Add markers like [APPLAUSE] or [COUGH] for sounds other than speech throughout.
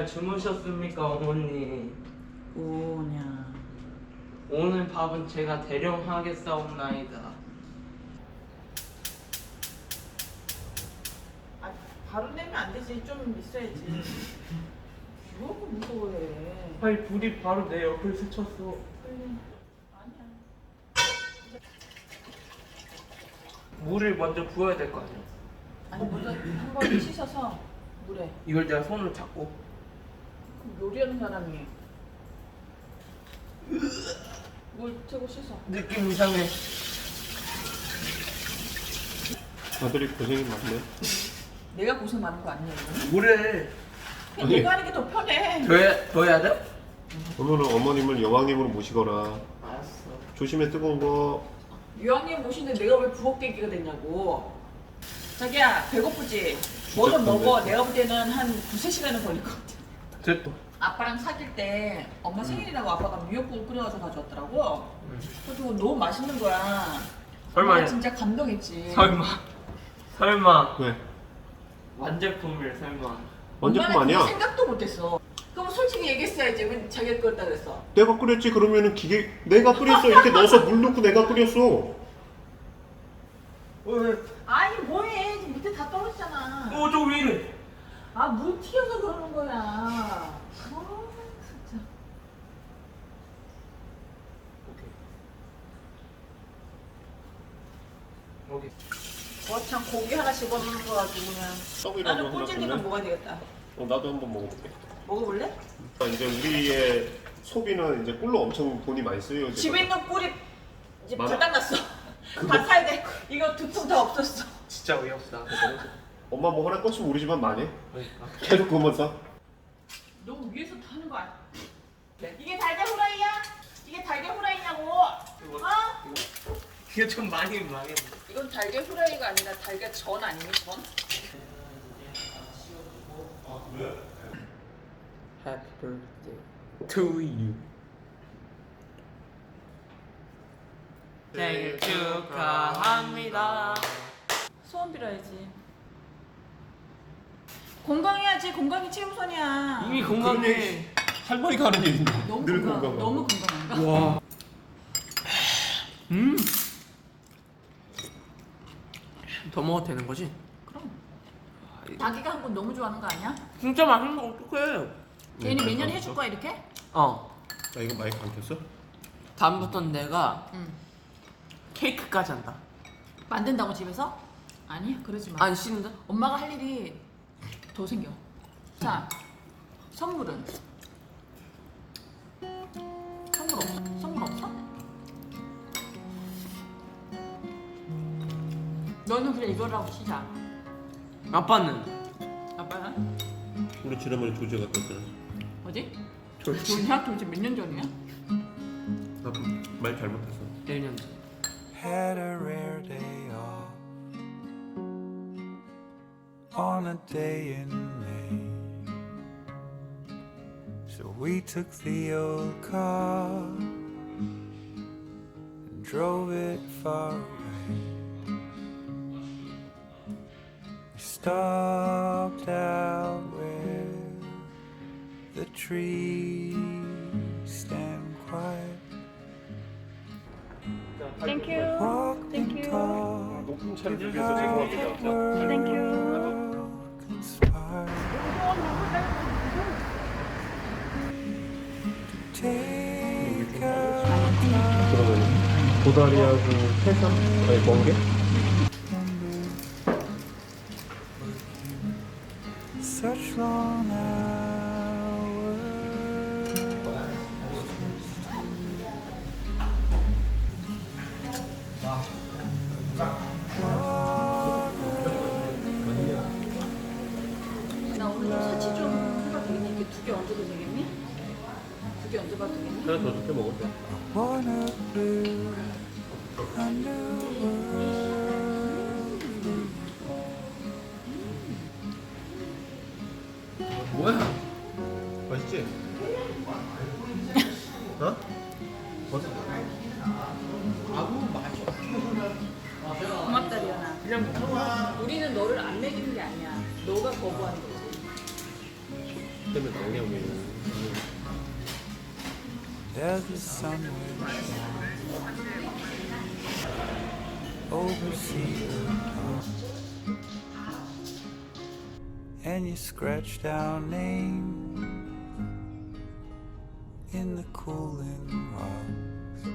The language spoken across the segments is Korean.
잘 주무셨습니까, 어머니? 오냐. 오늘 밥은 제가 대령하겠사옵나이다. 아, 바로 내면 안 되지. 좀 있어야지. [LAUGHS] 뭐고 무서워해. 아니 불이 바로 내 옆을 스쳤어. 아니야. 물을 먼저 부어야 될 거 아니야. 아니 먼저 한번 씻어서 물에. 이걸 내가 손으로 잡고. 요리하는 사람이 물 트고 씻어. 느낌 이상해. 아들이 고생이 많네. 내가 고생 많은 거 아니야 이거? 물을 그냥 아니. 내가 하는 게 더 편해. 더 해야, 더 해야 돼? 오늘은 어머님을 여왕님으로 모시거라. 알았어. 조심해 뜨거운 거. 유학님 모시는데 내가 왜 부엌대기가 됐냐고. 자기야 배고프지? 뭐 좀. 먹어. 내가 볼 때는 한 두세 시간은 걸릴 것 같아. 됐다. 아빠랑 사귈 때 엄마 생일이라고 아빠가 미역국을 끓여가지고 가져왔더라고. 그래서 너무 맛있는 거야. 설마 엄마가 진짜 감동했지. 설마 설마 왜? 완제품을 설마 완제품 엄마는 아니야? 그거 생각도 못했어. 그럼 솔직히 얘기했어야지. 왜 자기가 끓였다 그랬어? 내가 끓였지 그러면은 기계 내가 끓였어 이렇게 넣어서 물 넣고 내가 끓였어. 왜? 아니 뭐해? 지금 밑에 다 떨어지잖아. 어저 왜 이래? 아물 튀어서 그러는 거야. 아 진짜. 오케이. 하나 집어넣는 거 가지고 그냥. 떡이라도 나는 하나 꼴찌니까 줄래? 먹어야 되겠다. 어, 나도 한번 먹어볼게. 먹어볼래? 아, 이제 우리의 소비는 이제 꿀로 엄청 돈이 많이 쓰여요. 지금. 집에 있는 꿀이 이제 맞아. 바닥났어. 다 사야 돼. 이거 두통 다 없었어. 진짜 어이없다. 엄마 뭐 하나 껐으면 우리 집안 많이 해. 그러니까. 계속 그것만 사. 너무 위에서 타는 거 아니야? 이게 달걀 후라이야? 이게 달걀 후라이냐고? 이거 어? 이거 좀 많이 망했네. 이건 달걀 후라이가 아니라 달걀 전 아니니 전? Happy birthday to you. 생일 축하합니다. 소원 빌어야지. 건강해야지. 건강이 최우선이야. 이미 건강해. 얘기 할머니가 하는 얘기인데 너무 늘 건강. 건강. 너무 건강한가? 와. 음. 더 먹어도 되는 거지? 그럼. 자기가 한 건 너무 좋아하는 거 아니야? 진짜 맛있는 거 어떡해? 얘는 매년 해줄 거야 이렇게? 어. 나 이거 마이크 안 켰어? 다음부터는 내가 응. 케이크까지 한다. 만든다고 집에서? 아니 그러지 마. 안 씻는다? 엄마가 할 일이 더 생겨. 자, 선물은? 선물 없어? 선물 없어? 너는 그래 이거라고 치자. 아빠는 아빠는 우리 지난번에 조제 왔잖아. 어디? 뭐냐? 도대체 몇년 전이야? 나말 잘못했어. 1년 전. had a rare day off on a day in May. So we took the old car and drove it far away. stopped out where the trees stand quiet. Thank you. Walked Thank and you. talked. 높은 차를 빌려서 죄송합니다. Thank you. Conspire to take our time. 그러면 도다리하고 해삼 아니 멍게? 좀 사치 좀 해봐도 되겠니? 이렇게 두 개 얹어도 되겠니? 두 개 얹어봐도 되겠니? 하나 더 줄게 먹을 때. Wanna build a new world. 뭐야? 맛있지? [LAUGHS] 어? 문에 나오냐고. There's the sun will shine oversee the top. and you scratched our name in the cooling rocks.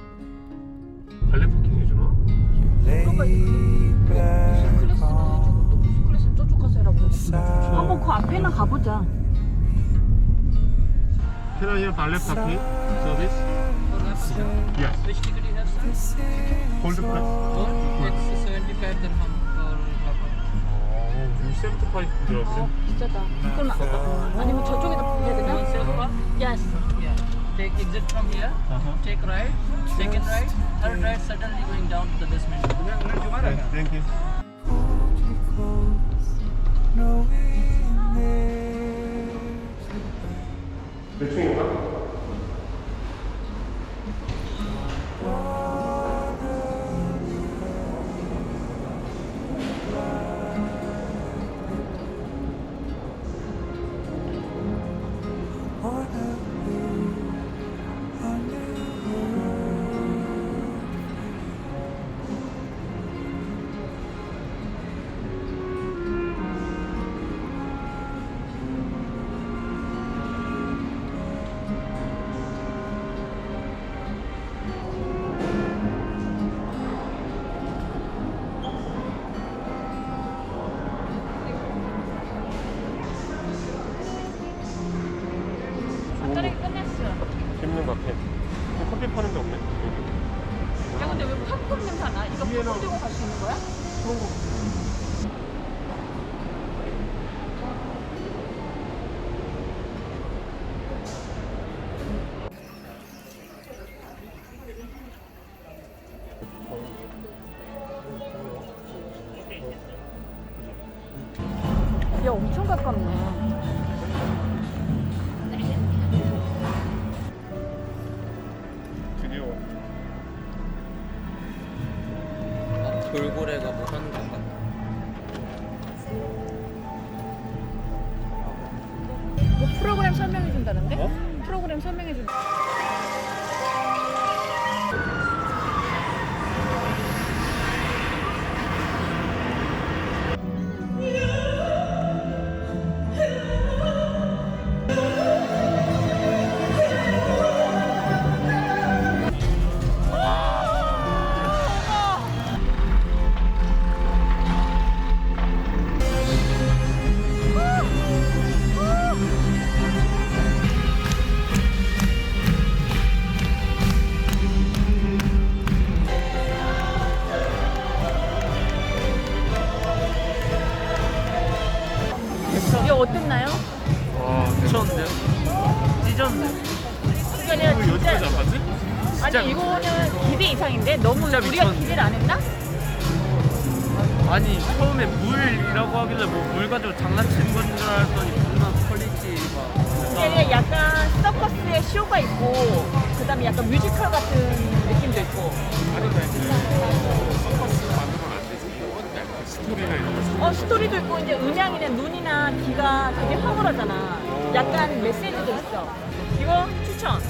발레 파킹 해주나? You lay back on. 한번 그 side. 앞에나 가보자. Can I hear ballet parking service? Yes. Which ticket you have, sir? Hold the press. Oh, it's 75 dirham per clapper. 어, 우리 세븐트 파이브더라고요. 비싸다. 그럼 아, 아니면 저쪽에다 해야 되나? Silver? Yes. Yeah. Take exit from here. Take right. Second right. Third right. Suddenly going down to the basement. Thank you. knowing a way. 몇 같아. 근데 커피 파는 데 없네. 여기. 야 근데 왜 팝콘 냄새 나? 이거 위에는- 팝콘 들고 갈 수 있는 거야? 그런 거. 야 엄청 가깝네. 프로그램 설명해 준다는데? 어? 프로그램 설명해 준. 이 이상인데 너무 진짜 우리가 미쳤는데. 기대를 안 했나? 아니 처음에 물이라고 하길래 뭐 물 가지고 장난치는 건 줄 알았더니 존나 퀄리티 막 이게 약간 서커스의 쇼가 있고 그다음에 약간 뮤지컬 같은 느낌도 있고. 스토리가 있는 어 스토리도 있고 이제 음향이나 눈이나 귀가 되게 황홀하잖아. 약간 메시지도 있어. 이거 추천.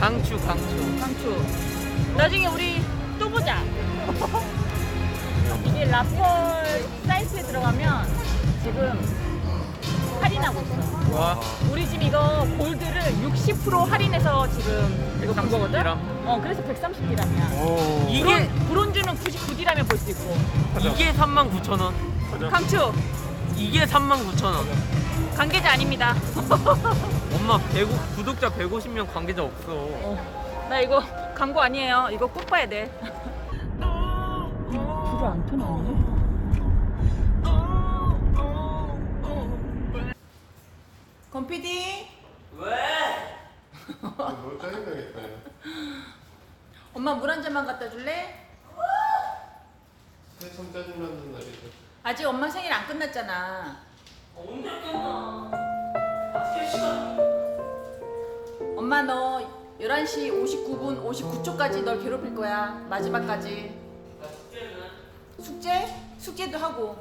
강추 강추 강추. 나중에 우리 또 보자. 이게 라펄 사이트에 들어가면 지금 할인하고 있어. 와 우리 집 이거 골드를 60% 할인해서 지금 이거 본 거거든? 130 어, 그래서 130디람이야. 오. 이게 브론즈는 99디람에 볼수 있고. 이게 39,000원 강추, 이게 39,000원 관계자 아닙니다. 엄마 100, 구독자 150명 관계자 없어 어, 나 이거 광고 아니에요. 이거 꼭 봐야 돼. 불을 안 켜놨네? 건PD 너 짜증나겠다. 야. 엄마 물 한 잔만 갖다 줄래? 참 짜증나는 날이죠. 아직 엄마 생일 안 끝났잖아. 언제 끝나 엄마 너 11시 59분 59초까지 널 괴롭힐 거야. 마지막까지. 숙제? 숙제도 하고.